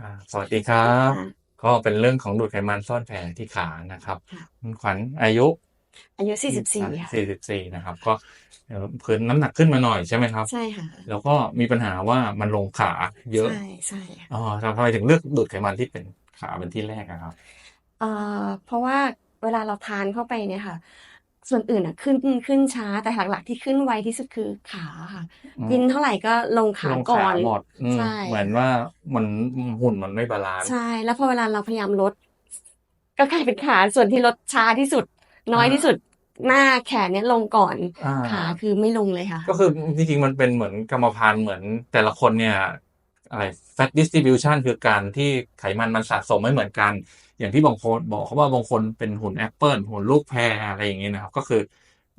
อ่าสวัสดีครับ ค่ะก็เป็นเรื่องของดูดไขมันซ่อนแผลที่ขานะครับค่ะ คุณขวัญอายุอายุ44ค่ะสี่สิบสี่นะครับ ก็เอ่อพื้นน้ำหนักขึ้นมาหน่อยใช่ไหมครับ ใช่ค่ะแล้วก็มีปัญหาว่ามันลงขาเยอะใช่ใช่ค่ะอ๋อทำไมถึงเลือกดูดไขมันที่เป็นขาเป็นที่แรกอะครับ เอ่อเพราะว่าเวลาเราทานเข้าไปเนี่ยค่ะ ส่วนอื่นอะขึ้นขึ้นช้าแต่หลักๆ ที่ขึ้นไวที่สุดคือขาค่ะอืมกินเท่าไหร่ก็ลงขาลงก่อขานหมดอืมใช่เหมือนว่ามันหุ่นมันไม่บาลานซ์ใช่แล้วพอเวลาเราพยายามลด ก็กลายเป็นขาส่วนที่ลดช้าที่สุด น้อยที่สุดหน้าแขนเนี่ยลงก่อนอ่าขาคือไม่ลงเลยค่ะ ก็คือจริงๆมันเป็นเหมือนกรรมพันธุ์เหมือนแต่ละคนเนี่ย อะไร fat distribution คือการที่ไขมันมันสะสมไม่เหมือนกัน อย่างที่บางคนบอกเขาว่าบางคนเป็นหุ่นแอปเปิลหุ่นลูกแพรอะไรอย่างเงี้ยนะครับก็คือ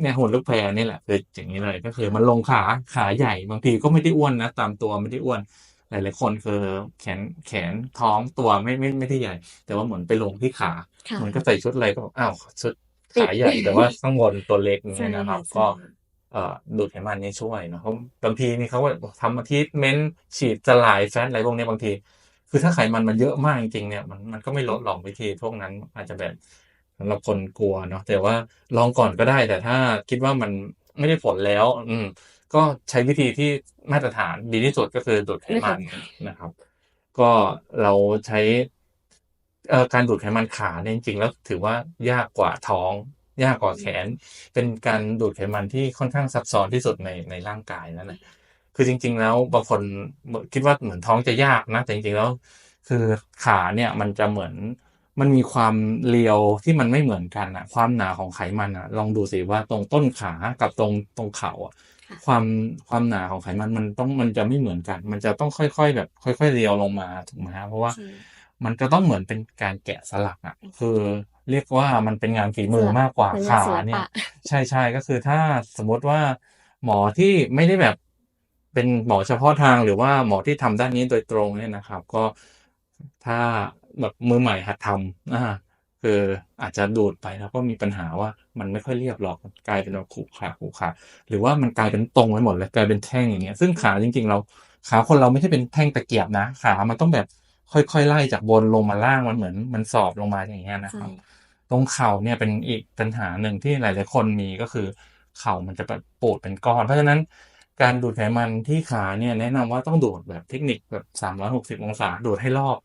เนี่ยหุ่นลูกแพรนี่แหละคืออย่างนี้เลยก็คือมันลงขาขาใหญ่บางทีก็ไม่ได้อ้วนนะ ตามตัวไม่ได้อ้วนหลายๆคนคือแขนแขนท้องตัวไม่ไม่ไม่ได้ใหญ่ แต่ว่าเหมือนไปลงที่ขาค่ะเหมือนก็ใส่ชุดอะไรก็บอกอ้าวชุดติดขาใหญ่แต่ว่าข้างบนตัวเล็กอย่างใช่เงี้ยนะครับค่ะก็ใช่เอ่อ ดูดไขมันนี่ช่วยเนาะเพราะบางทีนี่เขาก็ทำอาทิตเมนต์ฉีดสลายแฟตอะไรพวกเนี้ยบางที คือถ้าไขมันมันเยอะมากจริงๆเนี่ยมันมันก็ไม่ลดหรอกวิธีพวกนั้นอาจจะแบบสำหรับคนกลัวเนาะแต่ว่าลองก่อนก็ได้ แต่ถ้าคิดว่ามันไม่ได้ผลแล้ว อืม ก็ใช้วิธีที่มาตรฐานดีที่สุดก็คือดูดไขมันนะครับ ก็เราใช้เอ่อการดูดไขมันขาเนี่ยจริงๆแล้วถือว่ายากกว่าท้อง ยากกว่าแขน เป็นการดูดไขมันที่ค่อนข้างซับซ้อนที่สุดในในร่างกายนั่นแหละคือจริง ๆ แล้วบางคนคิดว่าเหมือนท้องจะยากนะ แต่จริงๆแล้ว คือขาเนี่ยมันจะเหมือนมันมีความเรียวที่มันไม่เหมือนกันอะความหนาของไขมันอะลองดูสิว่าตรงต้นขากับตรงตรงเข่าอะค่ะความความหนาของไขมันมันต้องมันจะไม่เหมือนกัน มันจะต้องค่อยๆแบบ ค่อย ๆเรียวลงมาถูกไหมฮะเพราะว่าใช่มันจะต้องเหมือนเป็นการแกะสลักอะคือ เรียกว่ามันเป็นงานฝีมือมากกว่าเป็นขาศิลเนี่ยปะใช่ใช่ก็คือถ้าสมมติว่า หมอที่ไม่ได้แบบเป็นหมอเฉพาะทางหรือว่าหมอที่ทำด้านนี้โดยตรงเนี่ยนะครับ ก็ถ้าแบบมือใหม่หัดทำอ่าคืออาจจะดูดไปแล้วก็มีปัญหาว่ามันไม่ค่อยเรียบหรอกกลายเป็นแบบขรุขระขรุขระหรือว่ามันกลายเป็นตรงไปหมดเลยกลายเป็นแท่งอย่างเงี้ย ซึ่งขาจริง ๆ เราขาคนเราไม่ใช่เป็นแท่งตะเกียบนะ ขามันต้องแบบ ค่อยๆไล่จากบนลงมาล่างมันเหมือน มันสอบลงมาอย่างเงี้ยนะคใช่รับ ตรงเข่าเนี่ยเป็นอีกปัญหาหนึ่งที่หลายๆคนมีก็คือ เข่ามันจะแบบปูดเป็นก้อน เพราะฉะนั้นการดูดไขมันที่ขาเนี่ยแนะนำว่าต้องดูดแบบเทคนิคแบบสามร้อยหกสิบองศาดูดให้รอบ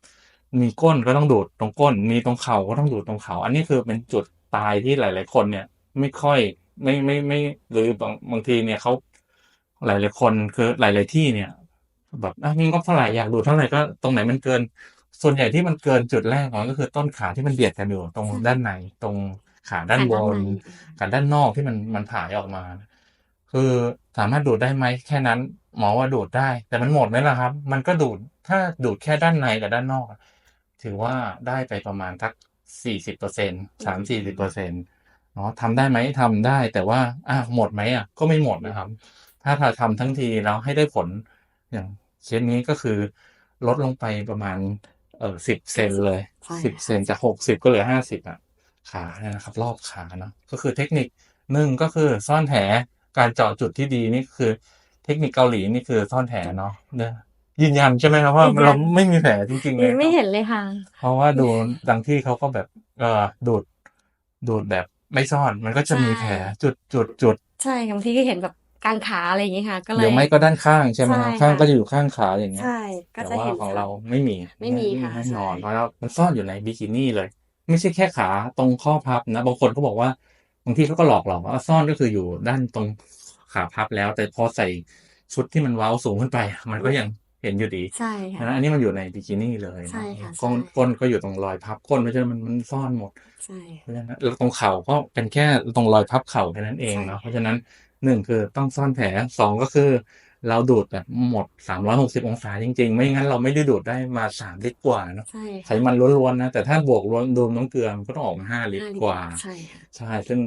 มีก้นก็ต้องดูดตรงก้น มีตรงเข่าก็ต้องดูดตรงเข่า อันนี้คือเป็นจุดตายที่หลาย ๆ คนเนี่ย ไม่ค่อยไม่ไม่ไม่หรือบางบางทีเนี่ยเขาหลาย ๆ คนคือหลาย ๆ ที่เนี่ย แบบอะมีงบเท่าไหร่อยากดูดเท่าไหร่ก็ตรงไหนมันเกิน ส่วนใหญ่ที่มันเกินจุดแรกของมันก็คือต้นขาที่มันเบียดกันอยู่ตรงใช่ด้านในตรงขาด้านบขาด้านนในกับด้านนอกที่มันมันผายออกมา คือสามารถดูดได้ไหมแค่นั้น หมอว่าดูดได้ แต่มันหมดไหมล่ะครับ มันก็ดูดถ้าดูดแค่ด้านในกับด้านนอก ถือว่าได้ไปประมาณสักสี่สิบเปอร์เซ็นสามสี่สิบเปอร์เซ็นเนาะทำได้ไหมทำได้ แต่ว่าอะหมดไหมอะก็ไม่หมดนะครับ ถ้าเราทำทั้งทีแล้วให้ได้ผลอย่าง เคสนี้ก็คือลดลงไปประมาณเออสิบเซนเลยใช่สิบเซนจากหกสิบก็เหลือห้าสิบอะ ขาเนี่ยนะครับ รอบขาเนาะก็คือเทคนิคหนึ่งก็คือซ่อนแผลการเจาะจุดที่ดีนี่คือ เทคนิคเกาหลีนี่คือซ่อนแผลเนาะเนี่ยยืนยันใช่ไหมครับว่ายืนยันเราไม่มีแผลจริงๆเลยไม่เห็นเลยค่ะ เพราะว่าดูดังที่เขาก็แบบเออดูดดูดแบบไม่ซ่อนมันก็จะมีแผลจุดจุดจุดใช่บางทีก็เห็นแบบ กลางขาอะไรอย่างเงี้ยค่ะ ก็เลหรืยอไม่ก็ด้านข้างใช่ไหมครับใช่ค่ะข้างก็จะอยู่ข้างขาอย่างเงี้ยใช่ก็แต่จะว่าเห็นของเราไม่มีไม่มีค่ะแน่นอนใช่เพราะว่ามันซ่อนอยู่ในบิกินี่เลย ไม่ใช่แค่ขาตรงข้อพับนะบางคนก็บอกว่าบางทีเขาก็หลอกหลอกว่าซ่อนก็คืออยู่ด้านตรงขาพับแล้ว แต่พอใส่ชุดที่มันเว้าสูงขึ้นไป มันก็ยัง เห็นอยู่ดีใช่ฉะค่ะนั้นอันนี้มันอยู่ในบิกินี่เลยใช่นะค่ะก้นใช่ก้นก็อยู่ตรงรอยพับก้นเพราะฉะนั้นมันมันซ่อนหมดใช่เพราะฉะนั้นแล้วตรงเข่าก็เป็นแค่ตรงรอยพับเข่าแค่นั้นเองเนาะใช่เพราะฉะนั้นหนึ่งคือต้องซ่อนแผลสองก็คือ เราดูดแบบหมดสามร้อยหกสิบองศาจริง ๆ ไม่งั้นเราไม่ได้ดูดได้มาสามลิตรกว่าเนาะใช่ไขค่ะมันล้วนๆนะ แต่ถ้าบวกรวมรวมน้ำเกลือมันก็ต้องออกมาห้าลิตรห้าลิตรกว่า ใช่ค่ะใช่ซึ่ง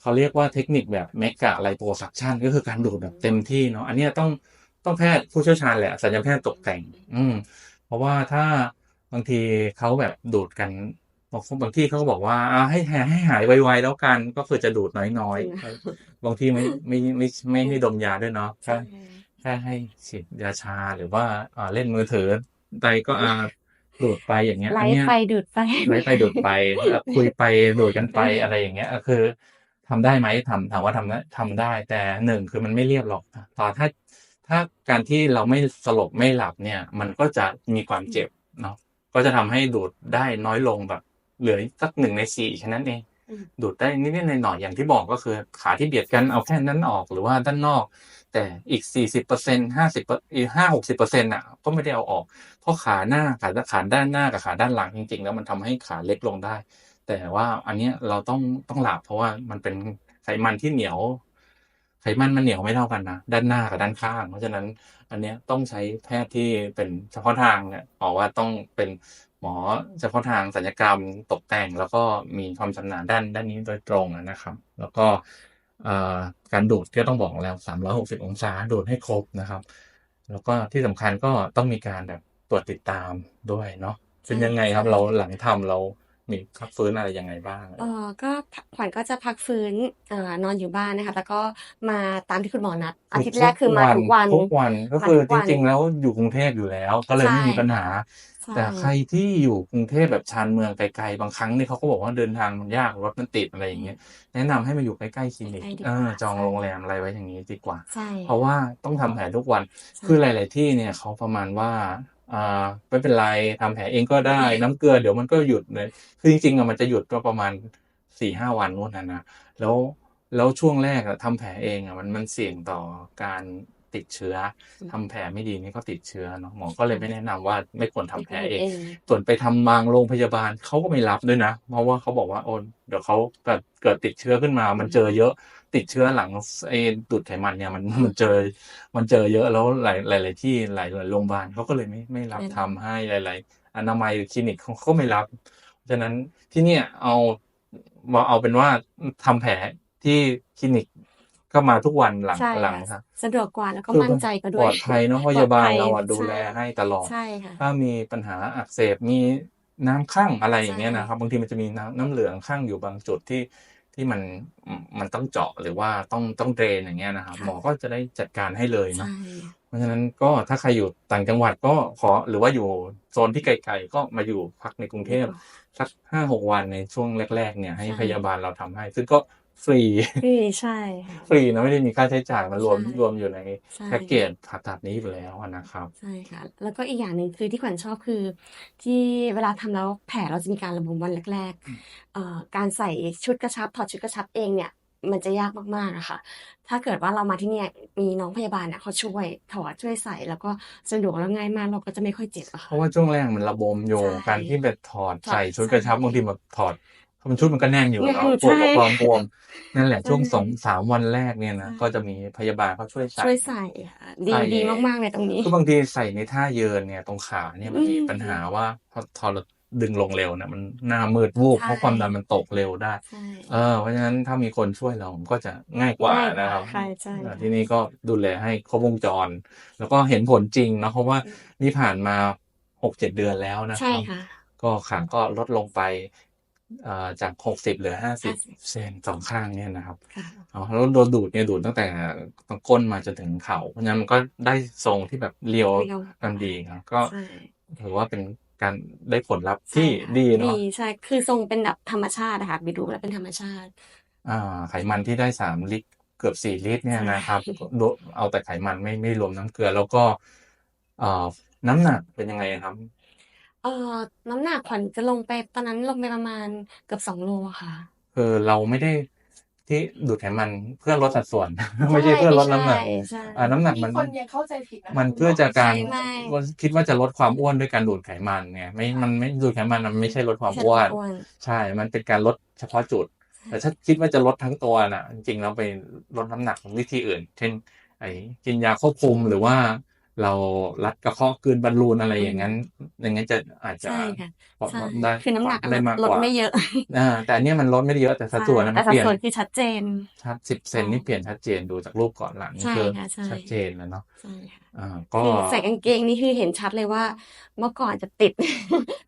เขาเรียกว่าเทคนิคแบบเมกะไลโปซักชันก็คือการดูดแบบเต็มที่เนาะอันเนี้ยต้อง ต้องแพทย์ผู้เชี่ยวชาญแหละสัญญาแพทย์ตกแต่ง อืม เพราะว่าถ้าบางทีเขาแบบดูดกันบางคนบางที่เขาก็บอกว่าอ่าให้หายให้หายไวๆแล้วกัน ก็คือจะดูดน้อยจริงค่ะๆบางทีไม่ไม่ไม่ไม่ให้ดมยาด้วยเนาะแค่ใช่แค่ให้ฉีดยาชาหรือว่าอ่าเล่นมือถือใดก็อ่าดูดไปอย่างเงี้ยไลอันฟ์เนี้ยไปดูดไปไลฟ์ไปดูดไปเอ่อคุยไปดูดกันไปอะไรอย่างเงี้ยก็คือทำได้ไหมทำถามว่าทำได้ทำได้ แต่หนึ่งคือมันไม่เรียบหรอกตอนถ้า ถ้าการที่เราไม่สลบไม่หลับเนี่ย มันก็จะมีความเจ็บเนาะก็จะทำให้ดูดได้น้อยลงแบบ เหลือสักหนึ่งในสี่แค่นั้นเองอืมดูดได้นิดๆหน่อยๆอย่างที่บอกก็คือ ขาที่เบียดกันเอาแค่นั้นออกหรือว่าด้านนอก แต่อีกสี่สิบเปอร์เซ็นห้าสิบอีกห้าหกสิบเปอร์เซ็นต์อะก็ไม่ได้เอาออก เพราะขาหน้าขาขาด้านหน้ากับขาด้านหลังจริง ๆ แล้วมันทำให้ขาเล็กลงได้ แต่ว่าอันเนี้ยเราต้องต้องหลับเพราะว่ามันเป็นไขมันที่เหนียว ไขมันมันเหนียวไม่เท่ากันนะด้านหน้ากับด้านข้าง เพราะฉะนั้นอันเนี้ยต้องใช้แพทย์ที่เป็นเฉพาะทางเนี่ยบอกว่าต้องเป็นหมอเฉพาะทางศัลยกรรมตกแต่ง แล้วก็มีความชำนาญด้านด้านนี้โดยตรงนะครับ แล้วก็การดูดก็ต้องบอกแล้ว 360 องศาดูดให้ครบนะครับ แล้วก็ที่สำคัญก็ต้องมีการแบบตรวจติดตามด้วยเนาะเป็นยังไงครับเราหลังทำเรา มีพักฟื้นอะไรยังไงบ้างเออก็ขวัญก็จะพักฟื้นเอ่อนอนอยู่บ้านนะคะ แล้วก็มาตามที่คุณหมอนัด อาทิตย์แรกคือมาทุกวันทุกวันก็มาคือทุกจวันริง ๆ แล้วอยู่กรุงเทพอยู่แล้ว ก็เลยไม่ใช่มีปัญหาใช่แต่ใครที่อยู่กรุงเทพแบบชานเมืองไกลๆบางครั้งนี่เขาก็บอกว่าเดินทางมันยากรถมันติดอะไรอย่างเงี้ยแนะนำให้มาอยู่ใกล้ๆคลินิกใกล้ๆดีเอกว่าอจองใช่โรงแรมอะไรไว้อย่างนี้ดีกว่าใช่เพราะว่าต้องทำแผลทุกวันใช่คือหลาย ๆ ที่เนี่ยเขาประมาณว่า อ่าไม่เป็นไรทำแผลเองก็ได้น้ำเกลือเดี๋ยวมันก็หยุดเลยคือจริงๆอะมันจะหยุดก็ประมาณสี่ห้าวันนู่นนะนะแล้วแล้วช่วงแรกอะทำแผลเองอะมันมันเสี่ยงต่อการ ติดเชื้อทำแผลไม่ดีนี่ก็ติดเชื้อเนาะหมอก็เลยไม่แนะนำว่าไม่ควรทำแผลเอง ส่วนไปทำบางโรงพยาบาลเขาก็ไม่รับด้วยนะ เพราะว่าเขาบอกว่าโอนเดี๋ยวเขาเกิดเกิดติดเชื้อขึ้นมา มันเจอเยอะติดเชื้อหลังไอ้ดูดไขมันเนี่ยมันมันเจอ มันเจอเยอะแล้วหลายหลายหลายที่หลายหลายโรงพยาบาลเขาก็เลยไม่ไม่รับไม่ทำรับให้หลาย ๆ อนามัยหรือคลินิกเขาก็ไม่รับฉะนั้นที่เนี่ยเอามาเอาเป็นว่าทำแผลที่คลินิก ก็มาทุกวันหลังใช่หลังค่ะครับสะดวกกว่าแล้วก็คือมั่นใจก็ด้ปวลยอดภัยเนาะพปลอดยาบาลภัยเราอะดูใช่แลให้ตลอดใช่ค่ะถ้ามีปัญหาอักเสบมีน้ำข้างอะไรอย่างเงี้ยใช่นะครับ บางทีมันจะมีน้ำน้ำเหลืองข้างอยู่บางจุดที่ที่มันมันต้องเจาะหรือว่าต้องต้องเดรนอย่างเงี้ยนะครับค่ะหมอก็จะได้จัดการให้เลยเนาะใช่เพราะฉะนั้นก็ถ้าใครอยู่ต่างจังหวัดก็ขอหรือว่าอยู่โซนที่ไกลๆก็มาอยู่พักในกรุงเทพสักห้าหกวันในช่วงแรก ๆ เนี่ยให้ใช่พยาบาลเราทำให้ ซึ่งก็ ฟรีพี่ใช่ค่ะฟรีนะไม่ได้มีค่าใช้จ่ายมันรวมใช่รวมอยู่ในใช่แพ็กเกจผ่าตัดนี้อยู่แล้วอะนะครับใช่ค่ะ แล้วก็อีกอย่างหนึ่งคือที่ขวัญชอบคือ ที่เวลาทำแล้วแผลเราจะมีการระบมวันแรกๆเอ่อการใส่ชุดกระชับถอดชุดกระชับเองเนี่ยมันจะยากมากๆอะค่ะ ถ้าเกิดว่าเรามาที่เนี่ยมีน้องพยาบาลเนี่ยเขาช่วยถอดช่วยใส่แล้วก็สะดวกแล้วง่ายมากเราก็จะไม่ค่อยเจ็บอะเพค่ะราะว่าช่วงแรกมันระบมอยู่ใช่การที่แบบถอดถอดใส่ชุดกระชับใช่บางทีแบบถอด มันชุดมันก็แน่นอยู่แน่นแล้วปวดใช่กับความบวมนั่นแหละใช่ช่วงสองสามวันแรกเนี่ยนะใช่ก็จะมีพยาบาลเขาช่วยใส่ช่วยใส่ค่ะดีใส่ดีมากๆเลยตรงนี้คือบางทีใส่ในท่าเยินเนี่ยตรงขาเนี่ยมันมีอืมปัญหาว่าพอทอเราดึงลงเร็วเนี่ยมันหน้ามืดวูบใช่เพราะความดันมันตกเร็วได้ใช่เออเพราะฉะนั้นถ้ามีคนช่วยเราผมก็จะง่ายกว่าง่ายกว่านะครับใช่ใช่อ่าค่ะที่นี่ก็ดูแลให้ครบวงจร แล้วก็เห็นผลจริงเนาะเพราะว่านี่ผ่านมาหกเจ็ดเดือนแล้วนะคใช่รับค่ะก็ขาก็ลดลงไปเอ่อ จากหกสิบเหลือห้าสิบ50เซนสองข้างเนี่ยนะครับค่ะอ๋อแล้วโดนดูดเนี่ยดูดตั้งแต่ตรงก้นมาจนถึงเข่าเพราะฉะนั้นมันก็ได้ทรงที่แบบเรียวเรียวกันดีครับก็ใช่ถือว่าเป็นการได้ผลลัพธ์ที่ใช่ค่ะดีเนาะดีใช่คือทรงเป็นแบบธรรมชาติอะค่ะไปดูแล้วเป็นธรรมชาติ อ่า ไขมันที่ได้สามลิตรเกือบสี่ลิตรเนี่ยใช่นะครับโดเอาแต่ไขมันไม่ไม่รวมน้ำเกลือแล้วก็ เอ่อน้ำหนักเป็นยังไงครับ เอ่อ น้ำหนักขวัญจะลงไป ตอนนั้นลงไปประมาณเกือบสองโลอะค่ะ คือเราไม่ได้ที่ดูดไขมันเพื่อลดสัดส่วนไม่ใช่เพื่อลดน้ำหนักใช่ใช่ อ่าน้ำหนักมีมัน คนยังเข้าใจผิดนะคะมันคุณหเพื่อจะการไม่คิดว่าจะลดความอ้วนด้วยการดูดไขมันไงไม่มันไม่ดูดไขมันมันไม่ใช่ลดความอ้วน อ้วน ใช่ มันเป็นการลดเฉพาะจุด แต่ถ้าคิดว่าจะลดทั้งตัวน่ะ จริงๆแล้วไปลดน้ำหนักวิธีอื่น เช่น ไอ้กินยาควบคุมหรือว่า เรารัดกระเพาะกลืนบอลลูนอะไรอย่างนั้นอย่างนั้นจะอาจจะใช่ค่ะปลดใช่ได้คือน้ำหนักได้มากลกดว่าไม่เยอะอ่าแต่อันเนี้ยมันลดไม่ได้เยอะแต่สัดส่วนน่ะแต่มันสัเปดลี่ยนส่วนคือชัดเจนชัดสิบเซนอ๋อนี่เปลี่ยนชัดเจนดูจากรูปก่อนหลังนี่ใช่คือค่ะใช่ชัดเจนแล้วเนาะใช่ค่ะอ่าก็คือใส่กางเกงนี่คือเห็นชัดเลยว่า เมื่อก่อนจะติด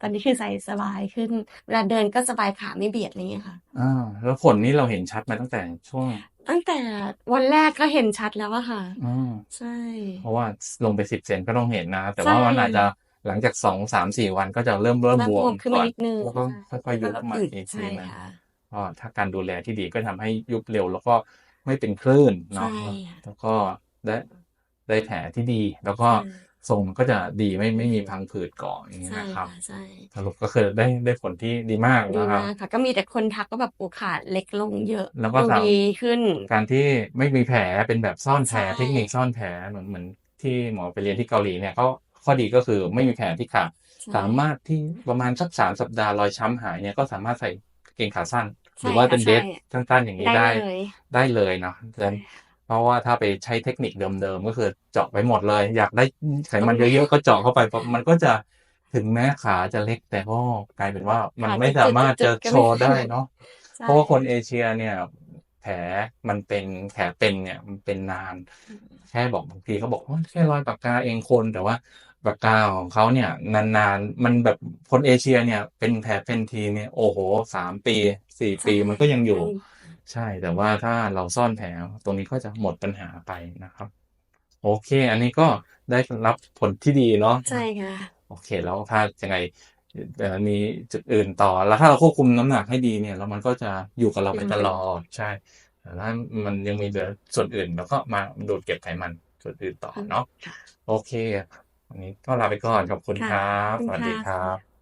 ตอนนี้คือใส่สบายขึ้น เวลาเดินก็สบายขาไม่เบียดอะไรเงี้ยค่ะอ่าแล้วผลนี้เราเห็นชัดมาตั้งแต่ช่วง ตั้งแต่วันแรกก็เห็นชัดแล้วอะค่ะ อืมใช่ เพราะว่าลงไปสิบเซนก็ต้องเห็นนะ แต่ใช่ว่ามันอาจจะหลังจากสองสามสี่วันก็จะเริ่มเริ่มเริ่มบบววมมขึ้นก่มาอนนิดนึงแล้วก็ใช่ค่อยๆยุบแล้วก็มาอึดอีกทีใช่นึงค่ะก็ถ้าการดูแลที่ดีก็ทำให้ยุบเร็ว แล้วก็ไม่เป็นคลื่นเนาะใช่ค่ะแล้วก็ได้ได้แผลที่ดีแล้วก็ใช่ ทรงมันก็จะดีไม่ไม่มีพังผืดเกาะอย่างนี้ใช่นะครับค่ะใช่สรุปก็คือได้ได้ผลที่ดีมากดีนะครับมากค่ะก็มีแต่คนทักว่าแบบโอ้ขาเล็กลงเยอะ แล้วก็ดูสามดีขึ้น การที่ไม่มีแผลเป็นแบบซ่อนแผลใช่เทคนิคซ่อนแผลเหมือนเหมือนที่หมอไปเรียนที่เกาหลีเนี่ยก็ข้อดีก็คือไม่มีแผลที่ขาใช่สามารถที่ประมาณสักสามสัปดาห์รอยช้ำหายเนี่ยก็สามารถใส่กางเกงขาสั้นหใช่รือว่าเป็นค่ะเดรสใช่สั้นๆอย่างนี้ได้ ได้เลยได้เลยเนาะแต่ เพราะว่าถ้าไปใช้เทคนิคเดิมๆก็คือเจาะไปหมดเลย อยากได้ไขมันเยอะๆก็เจาะเข้าไปเพราะมันก็จะถึงแม้ขาจะเล็กแต่ก็กลายเป็นว่ามันขาไม่จะสามารถจุจะดๆๆก็โชไม่ว์ได้ได้เนาะใช่เพราะว่าคนเอเชียเนี่ยแผลมันเป็นแผลเป็นเนี่ยมันเป็นนาน แค่บอกบางทีเขาบอกว่าแค่รอยปากกาเองคนแต่ว่าปากกาของเขาเนี่ย นานๆ มันแบบคนเอเชียเนี่ย เป็นแผลเป็นทีเนี่ยโอ้โหสามปีสี่ปีมันก็ยังอยู่ ใช่ แต่ว่าถ้าเราซ่อนแผลตรงนี้ก็จะหมดปัญหาไปนะครับ โอเค อันนี้ก็ได้รับผลที่ดีเนาะใช่ค่ะ โอเค แล้วถ้ายังไงเอ่อมีจุดอื่นต่อแล้วถ้าเราควบคุมน้ำหนักให้ดีเนี่ยแล้วมันก็จะอยู่กับเราไปตลอดใช่แต่ถ้ามันยังมีเหลือส่วนอื่นแล้วก็มาดูดเก็บไขมันส่วนอื่นต่อเนาะค่ะโอเค วันนี้ก็ลาไปก่อนขอบคุณค่ะครับขอบสคุณวัสดีค่ะครับ